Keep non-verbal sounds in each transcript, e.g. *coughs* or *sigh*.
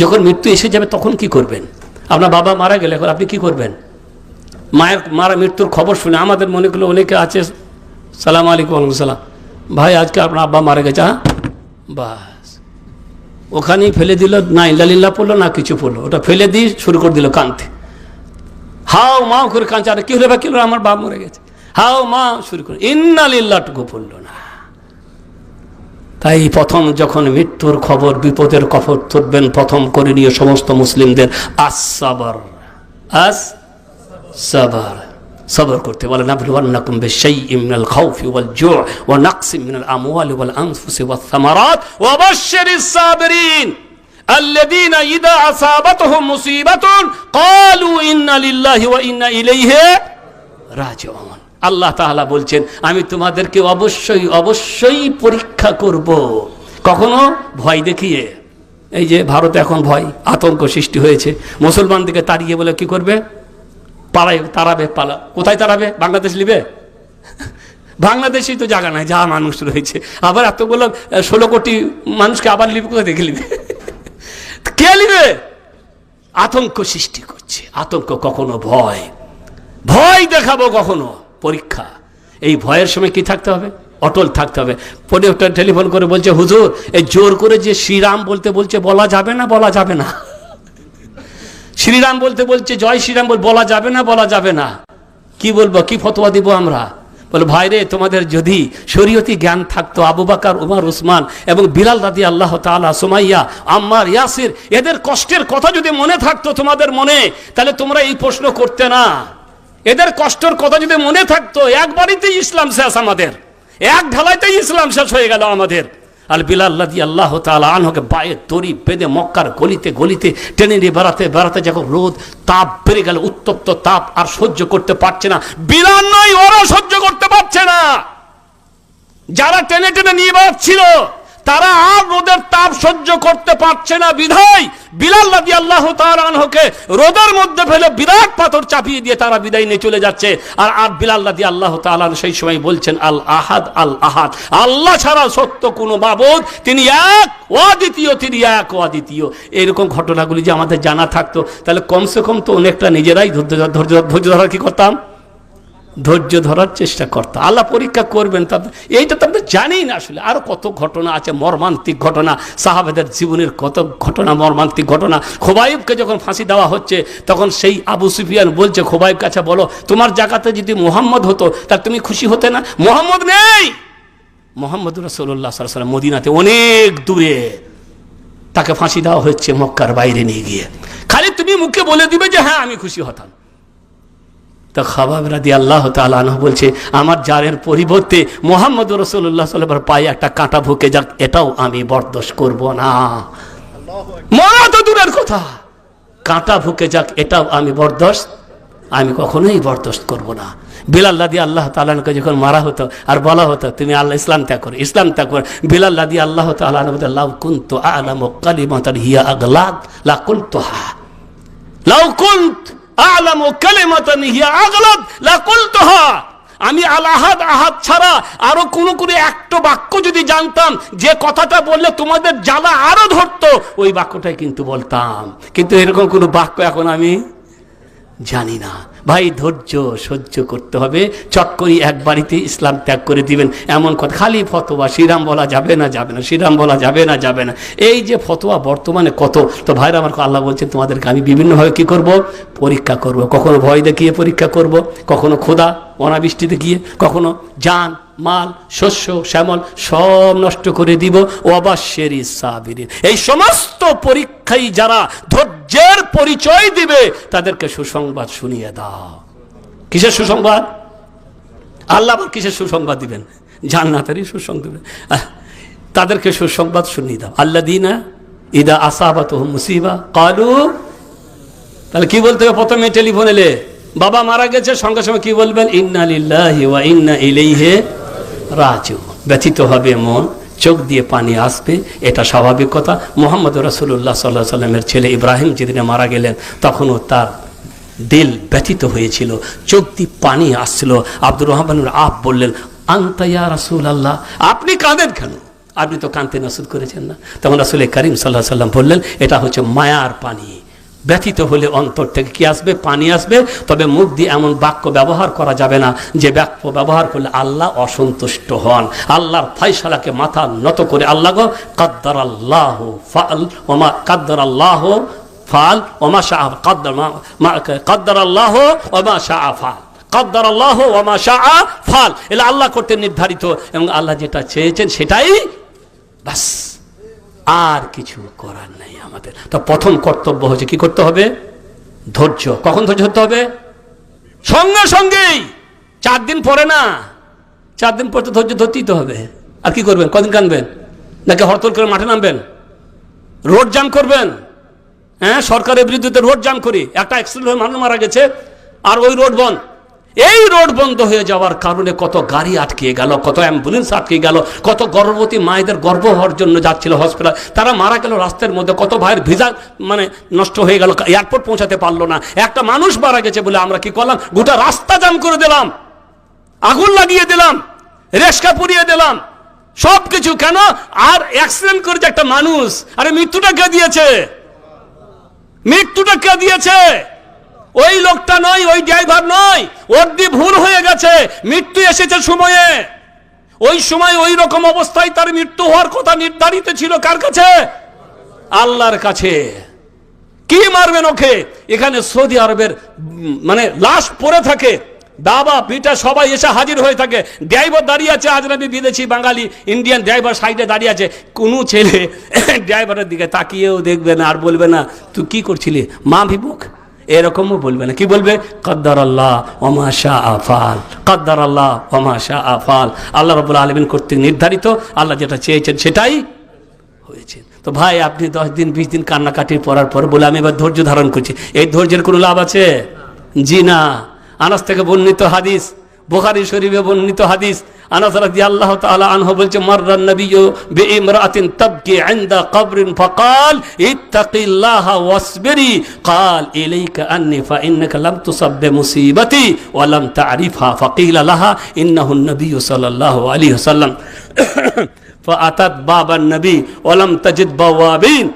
যখন মৃত্যু এসে যাবে, তখন কি করবেন? আপনার বাবা মারা গেলে এখন আপনি কি করবেন? মায়ের, মারা মৃত্যুর খবর শুনে আমাদের মনে করল অনেকে আছে, সালাম আলাইকুম আলম সালাম। ভাই, আজকে আপনার আব্বা মারা গেছে হ্যাঁ বাস। ওখানেই ফেলে দিল, না, ইল্লালিল্লাহ পড়ল, না কিছু পড়ল। ওটা ফেলে দিয়ে শুরু করে দিল কানতে হাও মাও করে কাঁচা আরে কি হলে, বা কি হলো, আমার বাপ মরে গেছে। হাও মা, শুরু করে ইন্নালিল্লাহটুকু পড়ল না। তাই প্রথম যখন মৃত্যুর খবর বিপদের খবর তুলবেন প্রথম করে নিয়ে সমস্ত মুসলিমদের আসাবর আস সাবার সবর করতে বলেন নাবলুয়ান্নাকুম বিশাইইম মিনাল খাউফি ওয়াল জু' ওয়া নাকসিম মিনাল আমওয়ালি ওয়াল আনফুসি ওয়াস সামারাত ওয়া বাশশিরিস সাবিরিন الذين إذا أصابتهم مصيبة قالوا إنا لله وإنا إليه রাজিউন আল্লাহ তাআলা বলছেন, আমি তোমাদেরকে অবশ্যই অবশ্যই পরীক্ষা করব। কখনো? ভয় দেখিয়ে। এই যে ভারতে এখন ভয়, আতঙ্ক সৃষ্টি হয়েছে। মুসলমানদেরকে তাড়িয়ে বলে কি করবে? পাড়ায় তাড়াবে, পালা। কোথায় তাড়াবে? বাংলাদেশ নিবে? বাংলাদেশেই তো জায়গা নাই, যা মানুষ রয়েছে। আবার এতগুলো ষোলো কোটি মানুষকে আবার লিবে কোথায় দেখে নিবে? কে নিবে? আতঙ্ক সৃষ্টি করছে। আতঙ্ক কখনো ভয়। ভয় দেখাবো কখনো। পরীক্ষা। এই ভয়ের সময় কি থাকতে হবে? অটল থাকতে হবে। একটা টেলিফোন করে বলছে, হুজুর এই জোর করে যে শ্রীরাম বলতে বলছে, বলা যাবে না, বলা যাবে না? শ্রীরাম বলতে বলছে, জয় শ্রীরাম বল, বলা যাবে না, বলা যাবে না। কি বলব, কি ফতোয়া দিব আমরা? বলে ভাইরে তোমাদের যদি শরীয়তি জ্ঞান থাকতো, আবু বাকার, উমার, উসমান এবং বিলাল দাদি আল্লাহ তালা সুমাইয়া, আম্মার, ইয়াসির, এদের কষ্টের কথা যদি মনে থাকতো তোমাদের মনে, তাহলে তোমরা এই প্রশ্ন করতে না। এদের কষ্টর কথা যদি মনে থাকতো একবারিতেই ইসলাম শেষ আমাদের। এক ঢালাইতেই ইসলাম শেষ হয়ে গেল আমাদের। আর বিলাল্লাদি আল্লাহ তালা আনহকে পায়ে দড়ি বেঁধে মক্কার গলিতে গলিতে টেনে নিয়ে বেড়াতে বেড়াতে যখন রোদ, তাপ বেড়ে গেল, উত্তপ্ত তাপ আর সহ্য করতে পারছে না। বিলাল নয় ওরা সহ্য করতে পারছে না। যারা টেনে টেনে নিয়ে বেড়াচ্ছিল তারা আর রোদের তাপ সহ্য করতে পারছে না। বিধায় বিলাল রাদি আল্লাহ তাআলাকে রোদের মধ্যে ফেলে বিরাট পাথর চাপিয়ে দিয়ে তারা বিদায় নিয়ে চলে যাচ্ছে। আর আর বিলাল রাদি আল্লাহ তাআলা সেই সময় বলছেন, আল আহাদ আল আহাদ। আল্লাহ ছাড়া সত্য কোনো বাবদ তিনি এক অদ্বিতীয় তিনি এক অদ্বিতীয় এরকম ঘটনাগুলি যে আমাদের জানা থাকতো, তাহলে কমসে কম তো অনেকটা নিজেরাই ধৈর্য ধৈর্য ধৈর্য ধরার কি করতাম? ধৈর্য ধরার চেষ্টা করতো। আল্লাহ পরীক্ষা করবেন তা এইটা তো আমরা জানি না আসলে। আরও কত ঘটনা আছে, মর্মান্তিক ঘটনা। সাহাবেদের জীবনের কত ঘটনা, মর্মান্তিক ঘটনা। খোবাইবকে যখন ফাঁসি দেওয়া হচ্ছে, তখন সেই আবু সুফিয়ান বলছে খোবাইব কাছে বলো, তোমার জায়গাতে যদি মোহাম্মদ হতো, তা তুমি খুশি হতে না? মোহাম্মদ নেই! মোহাম্মদ রসুল্লাহ সাল্লাম মদিনাতে অনেক দূরে। তাকে ফাঁসি দেওয়া হচ্ছে মক্কার বাইরে নিয়ে গিয়ে। খালি তুমি মুখে বলে দিবে যে হ্যাঁ আমি খুশি হতাম। তো খাবাব রাদি আল্লাহ তালাহ বলছে, আমার জারের পরিবর্তে মোহাম্মদ রসুল্লাহ সাল্লামের পায়ে একটা কাঁটা ভুকে যাক, এটাও আমি বরদোষ করব না। মরা তো দূরের কথা। কাঁটা ভুকে যাক, এটাও আমি বরদোষ আমি কখনোই বরদোস্ত করব না। বিলাল্লাদি আল্লাহ তালানকে যখন মারা হতো আর বলা হতো, তুমি আল্লাহ ইসলাম ত্যাগ করো, ইসলাম ত্যাগ করো। বিলাল্লাদি আল্লাহ তালান লাউ কুন্ত আলাম কালিমাতার হিয়া আগলাদ, লা কুন্ত হা লাউ কুন্ত আলাম কালিমাতান হিয়া কুলতুহা। আমি আলাহাদ আহাদ ছাড়া আরও কোন কোন একটা বাক্য যদি জানতাম, যে কথাটা বললে তোমাদের জ্বালা আরও ধরতো, ওই বাক্যটাই কিন্তু বলতাম। কিন্তু এরকম কোনো বাক্য এখন আমি জানি না। ভাই ধৈর্য সহ্য করতে হবে। চট করি এক বাড়িতে ইসলাম ত্যাগ করে দিবেন। এমন কথা, খালি ফতোয়া, শ্রীরাম বলা যাবে না যাবে না, শ্রীরাম বলা যাবে না যাবে না। এই যে ফতোয়া বর্তমানে কত, তো ভাইরা আমার আল্লাহ বলছেন, তোমাদেরকে আমি বিভিন্নভাবে কি করব? পরীক্ষা করব। কখনো ভয় দেখিয়ে পরীক্ষা করব, কখনো ক্ষুধা, অনাবৃষ্টিতে গিয়ে, কখনো যান মাল, শস্য, শ্যামল, সব নষ্ট করে দিব। অবাশ্যের সাবিরিন। এই সমস্ত পরীক্ষাই যারা ধৈর্যের পরিচয় দিবে, তাদেরকে সুসংবাদ শুনিয়ে দাও। কিসের সুসংবাদ? আল্লাহ আবার কিসের সুসংবাদ দিবেন? জান্নাতেরই সুসংবাদ দিবেন। তাদেরকে সুসংবাদ শুনিয়ে দাও। আল্লাহ দিনা ইদা আসাবাত মুসিবা কালু, তাহলে কি বলতে হবে প্রথমে টেলিফোন এলে? বাবা মারা গেছে, সঙ্গে সঙ্গে কি বলবেন? ইন্না লিল্লাহি ইন্না ইলাইহি রাজু ব্যথিত হবে মন। চোখ দিয়ে পানি আসবে, এটা স্বাভাবিক কথা। মোহাম্মদ রাসুল্লাহ সাল্লাহ সাল্লামের ছেলে ইব্রাহিম যেদিনে মারা গেলেন, তখনও তার দিল ব্যথিত হয়েছিল, চোখ দিয়ে পানি আসছিল। আব্দুর রহমানুর আপ বললেন আন্তাইয়া রাসুল আল্লাহ আপনি কাঁদেন কেন? আপনি তো কান্তি নসুদ করেছেন না। তখন রাসুল করিম সাল্লাহ সাল্লাম বললেন, এটা হচ্ছে মায়ার পানি। ব্যথিত হলে অন্তর থেকে কি আসবে? পানি আসবে। তবে মুখ দিয়ে এমন বাক্য ব্যবহার করা যাবে না যে বাক্য ব্যবহার করলে আল্লাহ অসন্তুষ্ট হন। আল্লাহর ফাইসালাকে মাথা নত করে আল্লাহ গো কাদ্দার আল্লাহ ফাল ওমা কাদ্দার আল্লাহ ফাল ওমা শাহ কাদ্দার কাদ্দার আল্লাহ ওমা শাহ ফাল কাদ্দার আল্লাহ ওমা শাহ ফাল এলা আল্লাহ করতে নির্ধারিত। এবং আল্লাহ যেটা চেয়েছেন সেটাই বাস। আর কিছু করার নেই আমাদের। তো প্রথম কর্তব্য হচ্ছে কি করতে হবে? ধৈর্য। কখন ধৈর্য ধরতে হবে? সঙ্গে সঙ্গেই। চার দিন পরে না, চার দিন পর তো ধৈর্য ধরতেই তো হবে। আর কি করবেন? কদিন কানবেন নাকি হরতল করে মাঠে নামবেন? রোড জাম করবেন? হ্যাঁ সরকারের বিরুদ্ধে রোড জাম করি। একটা অ্যাক্সিডেন্ট হয়ে মানুষ মারা গেছে, আর ওই রোড বন্ধ। এই রোড বন্ধ হয়ে যাওয়ার কারণে কত গাড়ি আটকে গেল, কত অ্যাম্বুলেন্স আটকে গেল, কত গর্ভবতী মায়েদের গর্ভ হওয়ার জন্য যাচ্ছিল হসপিটাল তারা মারা গেল রাস্তার মধ্যে, কত ভাইয়ের ভিসা মানে নষ্ট হয়ে গেল এয়ারপোর্ট পৌঁছাতে পারল না। একটা মানুষ মারা গেছে বলে আমরা কি করলাম? গোটা রাস্তা জাম করে দিলাম, আগুন লাগিয়ে দিলাম, রেশকা পুড়িয়ে দিলাম। সব কিছু কেন? আর অ্যাক্সিডেন্ট করেছে একটা মানুষ। আরে মৃত্যুটা কে দিয়েছে? মৃত্যুটা কে দিয়েছে? ওই লোকটা নয়, ওই ড্রাইভার নয়। ওর ভুল হয়ে গেছে, মৃত্যু এসেছে সময়ে। ওই সময় ওই রকম অবস্থায় তার মৃত্যু হওয়ার কথা নির্ধারিত ছিল কার কাছে? আল্লাহর কাছে। কি মারবেন ওকে? এখানে সৌদি আরবের মানে লাশ পড়ে থাকে। বাবা পিটা সবাই এসে হাজির হয়ে থাকে। ড্রাইভার দাঁড়িয়ে আছে আজরাবি বিদেশি বাঙালি, ইন্ডিয়ান ড্রাইভার সাইডে দাঁড়িয়ে আছে। কোনো ছেলে *laughs* ড্রাইভারের দিকে তাকিয়েও দেখবে না, আর বলবে না, তুই কি করছিলি? মা ভিবুক এরকমও বলবে না। কি বলবে? কদ্দার আল্লাহ অমাশা আফাল কদ্দার আল্লাহ অমাশা আফাল আল্লাহ রবুল্লা আলমিন কর্তৃক নির্ধারিত, আল্লাহ যেটা চেয়েছেন সেটাই হয়েছে। তো ভাই, আপনি দশ দিন, বিশ দিন কান্নাকাটি পড়ার পর বলে আমি এবার ধৈর্য ধারণ করছি। এই ধৈর্যের কোনো লাভ আছে? জি না। আনাস থেকে বর্ণিত হাদিস বুখারী শরীফে বর্ণিত হাদিস আনাস রাদিয়াল্লাহু তাআলা আনহু বলছে মাররান নবিয়্যু বিইমরাতিন তাবকি ইনদা কবরিন ফাকাল ইত্তাকিল্লাহা ওয়াসবিরি قال ইলাইকা আন্নি ফাইন্নাকা লাম তুসাব বিমুসিবাতি ওয়া লাম তা'রিফহা ফাকিলা লাহা ইন্নাহু النبي صلى الله عليه وسلم فأتت باب النبي ولم تجد بوابين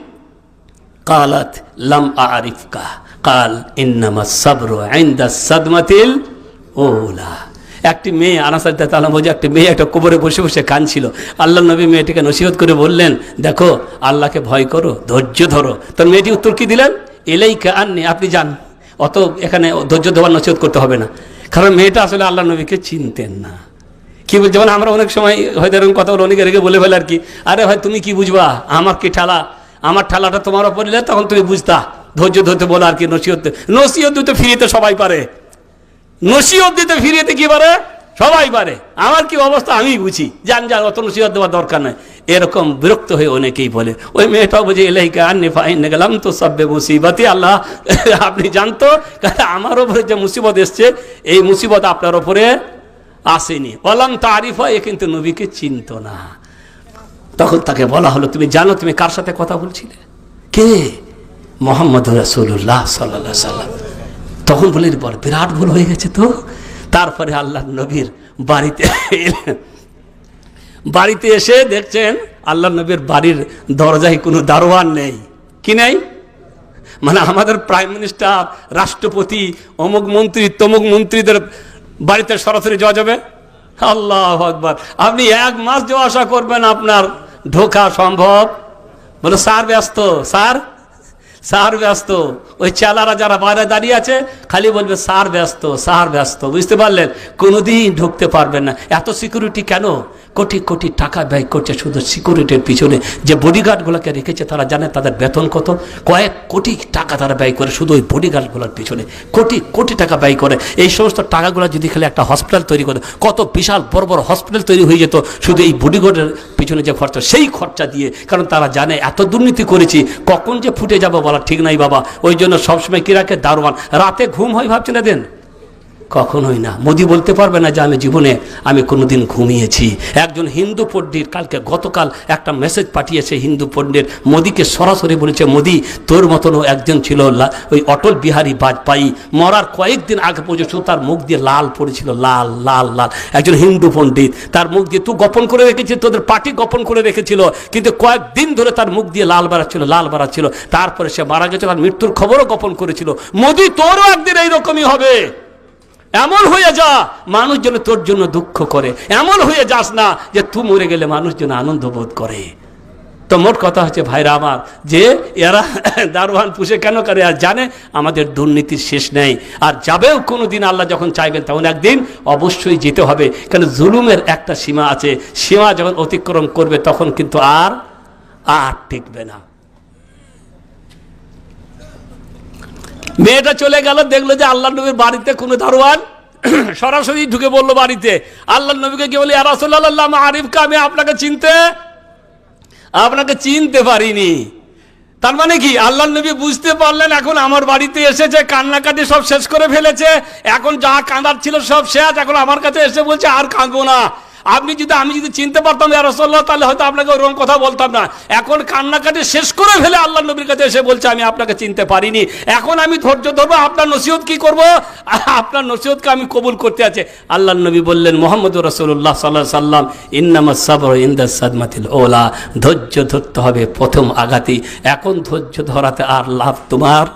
قالت لم أعرفك قال إنما الصبر عند الصدمة الأولى একটি মেয়ে আনাসার তালা বোঝে একটি মেয়ে একটা কোবরে বসে বসে কাঁদছিল। আল্লাহ নবী মেয়েটিকে নসিহত করে বললেন, দেখো, আল্লাহকে ভয় করো, ধৈর্য ধরো। তোর মেয়েটি উত্তর কি দিলেন? এলেই আননি, আপনি যান। অত এখানে ধৈর্য ধোয়ার নসিহত করতে হবে না। কারণ মেয়েটা আসলে আল্লাহ নবীকে চিনতেন না। কি বল যেমন আমরা অনেক সময় হয়তো এরকম কথা বলে অনেকে রেখে বলে ফেলে আর কি, আরে ভাই, তুমি কি বুঝবা? আমার কি ঠালা? আমার ঠালাটা তোমার ওপর তখন তুমি বুঝতা। ধৈর্য ধরতে বলো আর কি, নসিহত নসিহত দিতে ফিরিতে সবাই পারে। নসিহত দিতে ফিরিতে কি পারে? সবাই পারে। আমার কি অবস্থা আমি বুঝি। জান যান অত নসিহত দেওয়ার দরকার নয় এরকম বিরক্ত হয়ে অনেকেই বলে, ওই মেয়েটাও বুঝে এলাইকা আন্নি ফাইন গেলাম তো সব্বে মুসিবতই আল্লাহ। *laughs* আপনি জানতো? কারণ আমার ওপরে যে মুসিবত এসছে, এই মুসিবত আপনার ওপরে আসেনি। অলাম তারিফা, এ কিন্তু নবীকে চিনত না। তখন তাকে বলা হলো, তুমি জানো তুমি কার সাথে কথা বলছিলে? কে? মোহাম্মদ রসুল্লাহ সাল্লা সাল্লাম তখন বলে বল বিরাট ভুল হয়ে গেছে তো। তারপরে আল্লাহ নবীর বাড়িতে বাড়িতে এসে দেখছেন, আল্লাহ নবীর বাড়ির দরজায় কোনো দারোয়ান নেই। কি নেই? মানে আমাদের প্রাইম মিনিস্টার, রাষ্ট্রপতি, অমুক মন্ত্রী, তমুক মন্ত্রীদের বাড়িতে সরাসরি যাওয়া যাবে? আল্লাহ আকবর। আপনি এক মাস যাওয়া আসা করবেন, আপনার ঢোকা সম্ভব। বলো, স্যার ব্যস্ত, স্যার। স্যার ব্যস্ত। ওই চালারা যারা বাইরে দাঁড়িয়ে আছে, খালি বলবে সার ব্যস্ত সার ব্যস্ত। বুঝতে পারলেন? কোনোদিন ঢুকতে পারবেন না। এত সিকিউরিটি কেন? কোটি কোটি টাকা ব্যয় করছে শুধু সিকিউরিটির পিছনে। যে বডিগার্ডগুলোকে রেখেছে, তারা জানে তাদের বেতন কত। কয়েক কোটি টাকা তারা ব্যয় করে শুধু ওই বডিগার্ডগুলোর পিছনে। কোটি কোটি টাকা ব্যয় করে। এই সমস্ত টাকাগুলো যদি খালি একটা হসপিটাল তৈরি করে, কত বিশাল বড় বড় হসপিটাল তৈরি হয়ে যেত শুধু এই বডিগার্ডের পিছনে যে খরচা, সেই খরচা দিয়ে। কারণ তারা জানে, এত দুর্নীতি করেছি, কখন যে ফুটে যাব বলা ঠিক নাই বাবা। ওই জন্য সবসময় কি রাখে দারোয়ান। রাতে ঘুম হয় ভাবছেন দেন কখনোই না। মোদি বলতে পারবে না যে আমি জীবনে আমি কোনোদিন ঘুমিয়েছি। একজন হিন্দু পণ্ডিত, কালকে গতকাল একটা মেসেজ পাঠিয়েছে হিন্দু পণ্ডিত, মোদিকে সরাসরি বলেছে, মোদি, তোর মতনও একজন ছিল ওই অটল বিহারী বাজপেয়ী। মরার কয়েকদিন আগে পর্যন্ত তার মুখ দিয়ে লাল পড়েছিল, লাল লাল লাল। একজন হিন্দু পণ্ডিত, তার মুখ দিয়ে তুই গোপন করে রেখেছিস, তোদের পার্টি গোপন করে রেখেছিল, কিন্তু কয়েকদিন ধরে তার মুখ দিয়ে লাল বাড়াচ্ছিল লাল বাড়াচ্ছিল। তারপরে সে মারা গেছে, তার মৃত্যুর খবরও গোপন করেছিল। মোদি, তোরও একদিন এইরকমই হবে। এমন হয়ে যা মানুষ যেন তোর জন্য দুঃখ করে। এমন হয়ে যাস না যে তুই মরে গেলে মানুষ যেন আনন্দ বোধ করে। তো মোট কথা হচ্ছে, ভাইরা আমার, যে এরা *coughs* দারোয়ান পুষে কেন করে আর জানে, আমাদের দুর্নীতির শেষ নেই। আর যাবেও কোনো দিন আল্লাহ যখন চাইবেন, তখন একদিন অবশ্যই যেতে হবে। কেন জুলুমের একটা সীমা আছে। সীমা যখন অতিক্রম করবে, তখন কিন্তু আর আর টিকবে না। মেয়েটা চলে গেল, দেখল যে আল্লাহ নবীর বাড়িতে কোনো দারোয়ান *clears throat* সরাসরি ঢুকে বলল বাড়িতে, আল্লাহ নবীকে কি বলি আরাসুল্লাহ আরিফকে আমি আপনাকে চিনতে আপনাকে চিনতে পারিনি। তার মানে কি? আল্লাহ নবী বুঝতে পারলেন, এখন আমার বাড়িতে এসেছে, কান্নাকাটি সব শেষ করে ফেলেছে, এখন যা কাঁদার ছিল সব শেষ, এখন আমার কাছে এসে বলছে, আর কাঁদবো না। আপনি যদি, আমি যদি চিনতে পারতাম রসল্লাহ তাহলে হয়তো আপনাকে ওরকম কথা বলতাম না। এখন কান্নাকাটি শেষ করে ফেলে আল্লাহ নবীর কাছে এসে বলছে, আমি আপনাকে চিনতে পারিনি। এখন আমি ধৈর্য ধরবো, আপনার নসিহত কি করব? আপনার নসিহতকে আমি কবুল করতে আছে। আল্লাহ নবী বললেন মোহাম্মদ রসুল্লাহ সাল্লাহ সাল্লাম ইন্নামা সাবর ইন্দা সাদমাতিল ওলা ধৈর্য ধরতে হবে প্রথম আঘাতি। এখন ধৈর্য ধরাতে আর লাভ তোমার?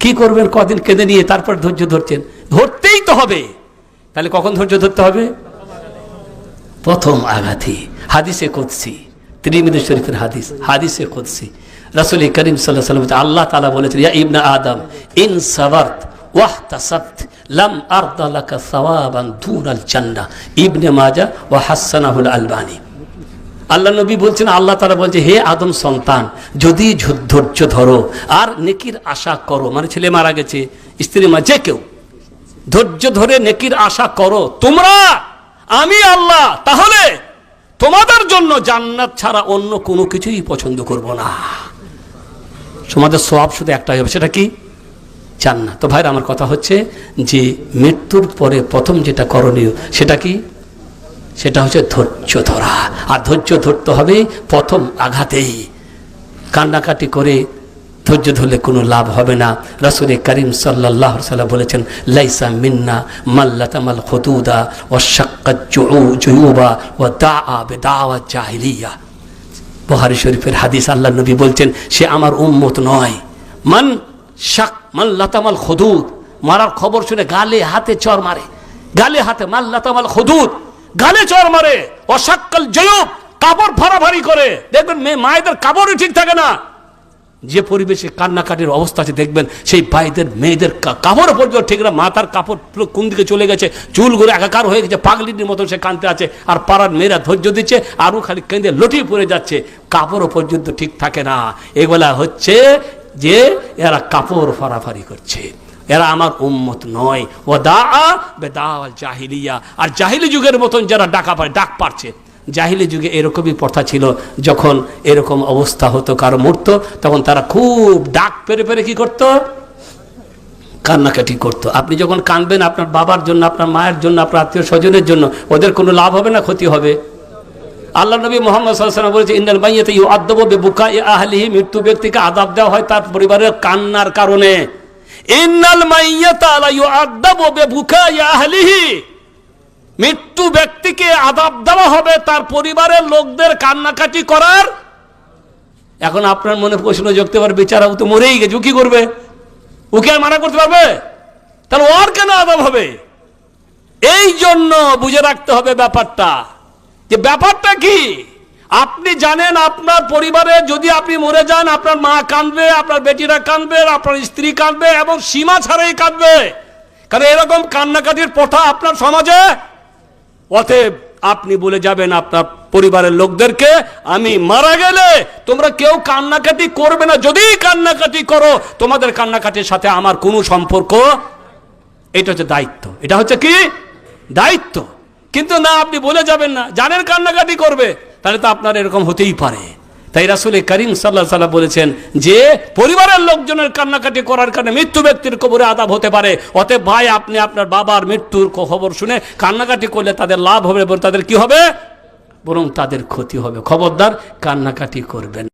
কি করবেন কদিন কেঁদে নিয়ে তারপর ধৈর্য ধরছেন? ধরতেই তো হবে। তাহলে কখন ধৈর্য ধরতে হবে? প্রথম আঘাতি হাদিসে কুদসি ত্রিমিদ শরীফের হাদিস, হাদিসে কুদসি। রাসূল করিম সাল্লাল্লাহু আলাইহি ওয়াসাল্লাম আল্লাহ তাআলা বলেছেন, ইয়া ইবনা আদম, ইন সাবারত ওয়াহতাসাবত, লাম আরদা লাকা সাওয়াবান দুনাল জান্নাহ ইবনে মাজাহ ওয়া হাসানাহুল আলবানী। আল্লাহ নবী বলছেন, আল্লাহ তারা বলছে, হে আদম সন্তান, যদি ধৈর্য ধরো আর নেকির আশা করো মানে ছেলে মারা গেছে, স্ত্রী মা, যে কেউ, ধৈর্য ধরে নেকির আশা করো, তোমরা আমি আল্লাহ, তাহলে তোমাদের জন্য জান্নাত ছাড়া অন্য কোনো কিছুই পছন্দ করব না। তোমাদের সব শুধু একটাই হবে, সেটা কি? জান্নাত। তো ভাইরা, আমার কথা হচ্ছে যে মৃত্যুর পরে প্রথম যেটা করণীয়, সেটা কি? সেটা হচ্ছে ধৈর্য ধরা। আর ধৈর্য ধরতে হবে প্রথম আঘাতেই। কান্নাকাটি করে ধৈর্য ধরলে কোনো লাভ হবে না। রসুল করিম সাল্লাহ সাল্লাম বলেছেন, লাইসা মিন্না মাল্লাতামাল খতুদা ও জুয়ুবা ও দা আবে দাওয়া জাহিলিয়া। বহারি শরীফের হাদিস আল্লাহ নবী বলছেন, সে আমার উম্মত নয়। মান শাক মান লাতামাল খদুদ, মারার খবর শুনে গালে হাতে চর মারে। গালে হাতে মাল লাতামাল খদুদ, গালে চর মারে। অসাক্কাল জয়ুব, কাপড় ফাড়াফাড়ি করে। দেখবেন মেয়ে, মায়েদের কাপড়ই ঠিক থাকে না। যে পরিবেশে কান্নাকাটির অবস্থা আছে, দেখবেন সেই ভাইদের, মেয়েদের কাপড় পর্যন্ত ঠিক না, মাথার কাপড় পুরো কোন দিকে চলে গেছে, চুল চুলগুলো একাকার হয়ে গেছে পাগলিটির মতো সে কানতে আছে, আর পাড়ার মেয়েরা ধৈর্য দিচ্ছে, আরও খালি কেঁদে লটিয়ে পড়ে যাচ্ছে, কাপড়ও পর্যন্ত ঠিক থাকে না। এগুলা হচ্ছে যে এরা কাপড় ফাড়াফাড়ি করছে। এরা আমার উম্মত নয়। ও দা বেদা জাহিলিয়া। আর জাহিলি যুগের মতন যারা ডাকা পায় ডাক পারছে জাহিলি যুগে এরকমই প্রথা ছিল, যখন এরকম অবস্থা হতো কারও মরতো, তখন তারা খুব ডাক পেরে পেরে কি করতো? কান্নাকাটি করতো। আপনি যখন কানবেন আপনার বাবার জন্য, আপনার মায়ের জন্য, আপনার আত্মীয় স্বজনের জন্য, ওদের কোনো লাভ হবে না, ক্ষতি হবে? আল্লাহ নবী মোহাম্মদ বলেছে ইন্দাল মাইয়াতে ইউ আদব বুকা এ আহলিহি, মৃত্যু ব্যক্তিকে আদাব দেওয়া হয় তার পরিবারের কান্নার কারণে। ইন্নাল মাইয়াতা লা ইউআদাবু বিবুকা আহলিহি। মৃত্যু ব্যক্তিকে আদাব দেওয়া হবে, তার পরিবারের লোকদের কান্নাকাটি করার। এখন আপনার মনে প্রশ্ন যোগতে পারে বেচারা ও তো মরেই গেছে, ও কি করবে? ওকে আর মানা করতে পারবে? তাহলে ওর কেন আদাব হবে? এই জন্য বুঝে রাখতে হবে ব্যাপারটা, যে ব্যাপারটা কি? আপনি জানেন আপনার পরিবারে যদি আপনি মরে যান, আপনার মা কাঁদবে, আপনার বেটিরা কাঁদবে, আপনার স্ত্রী কাঁদবে এবং সীমা ছাড়াই কাঁদবে। কারণ এরকম কান্নাকাটির প্রথা আপনার সমাজে অতএব আপনি বলে যাবেন আপনার পরিবারের লোকদেরকে, আমি মারা গেলে তোমরা কেউ কান্নাকাটি করবে না। যদি কান্নাকাটি করো, তোমাদের কান্নাকাটির সাথে আমার কোনো সম্পর্ক এটা হচ্ছে দায়িত্ব। এটা হচ্ছে কি? দায়িত্ব। কিন্তু না, আপনি বলে যাবেন না। জানেন কান্নাকাটি করবে, তাহলে তো আপনার এরকম হতেই পারে। তাই রাসুল করিম সাল্লাহ সাল্লাহ বলেছেন যে পরিবারের লোকজনের কান্নাকাটি করার কারণে মৃত্যু ব্যক্তির কবরে আদাব হতে পারে। অতএব ভাই, আপনি আপনার বাবার মৃত্যুর খবর শুনে কান্নাকাটি করলে তাদের লাভ হবে তাদের কি হবে? বরং তাদের ক্ষতি হবে। খবরদার, কান্নাকাটি করবেন।